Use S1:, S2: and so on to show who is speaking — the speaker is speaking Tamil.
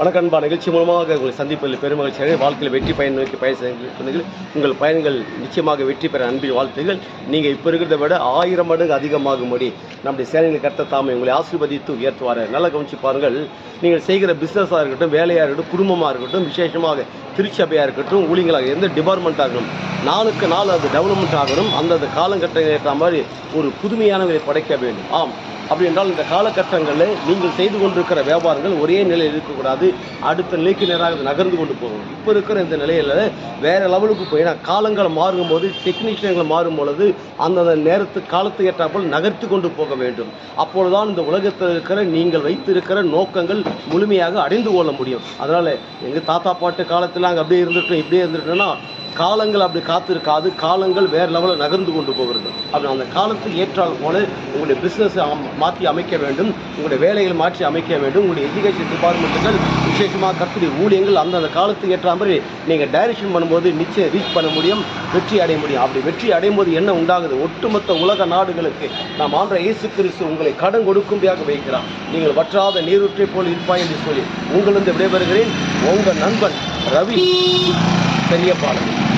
S1: வணக்கன்பா நிகழ்ச்சி மூலமாக உங்களை சந்திப்பதில் பெருமகிழ்ச்சி. அடைய வாழ்க்கையில் வெற்றி பயன் நோக்கி பயணங்கள் உங்கள் பயன்கள் நிச்சயமாக வெற்றி பெற அன்பின் வாழ்த்துகள் நீங்கள் இப்போ இருக்கிறத விட ஆயிரம் மடங்கு அதிகமாகும்படி நம்முடைய சேனைகளை கர்த்த தாமை உங்களை ஆசீர்வதித்து உயர்த்துவார். நல்லா கவனிச்சு பாருங்கள். நீங்கள் செய்கிற பிஸ்னஸாக இருக்கட்டும் வேலையாக இருக்கட்டும் குடும்பமாக இருக்கட்டும் விசேஷமாக திருச்சபையாக இருக்கட்டும் ஊழியங்களாக எந்த டிபார்ட்மெண்ட் ஆகணும் நாளுக்கு நாள் அது டெவலப்மெண்ட் ஆகணும். அந்தந்த காலங்கட்டங்கள் ஏற்ற மாதிரி ஒரு புதுமையானவரை படைக்க வேண்டும். ஆம். அப்படி என்றால் இந்த காலகட்டங்களில் நீங்கள் செய்து கொண்டிருக்கிற வியாபாரங்கள் ஒரே நிலையில் இருக்கக்கூடாது. அடுத்த நிலைக்கு நேராக நகர்ந்து கொண்டு போகணும் இப்போ இருக்கிற இந்த நிலையில் வேறு லெவலுக்கு போய் ஏன்னா காலங்கள் மாறும்போது டெக்னீஷியன்கள் மாறும் பொழுது அந்தந்த நேரத்து காலத்துக்கு ஏற்றாப்போல் நகர்த்தி கொண்டு போக வேண்டும். அப்பொழுதுதான் இந்த உலகத்தில் இருக்கிற நீங்கள் வைத்திருக்கிற நோக்கங்கள் முழுமையாக அடைந்து கொள்ள முடியும். அதனால் எங்கள் தாத்தா பாட்டு காலத்தில் அங்கே அப்படியே இருந்துட்டோம் இப்படியே இருந்துட்டோம்னா காலங்கள் அப்படி காத்திருக்காது. காலங்கள் வேறு லெவலில் நகர்ந்து கொண்டு போகிறது. அப்படி அந்த காலத்துக்கு ஏற்றால் போல உங்களுடைய பிஸ்னஸை மாற்றி அமைக்க வேண்டும். உங்களுடைய வேலைகள் மாற்றி அமைக்க வேண்டும். உங்களுடைய எஜுகேஷன் டிபார்ட்மெண்ட்டுகள் விசேஷமாக கத்துடைய ஊழியங்கள் அந்தந்த காலத்துக்கு ஏற்ற மாதிரி நீங்கள் டைரக்ஷன் பண்ணும்போது நிச்சயம் ரீச் பண்ண முடியும் வெற்றி அடைய முடியும். அப்படி வெற்றி அடையும் போது என்ன உண்டாகுது? ஒட்டுமொத்த உலக நாடுகளுக்கு நாம் ஆன்ற இயேசு கிறிஸ்து உங்களை கடன் கொடுக்கும்படியாக வைக்கிறார். நீங்கள் வற்றாத நீரூற்றை போல் இருப்பாய் என்று சொல்லி உங்களிருந்து விடைபெறுகிறேன். உங்கள் நண்பன் ரவி. பெரிய பெரியபாளையம்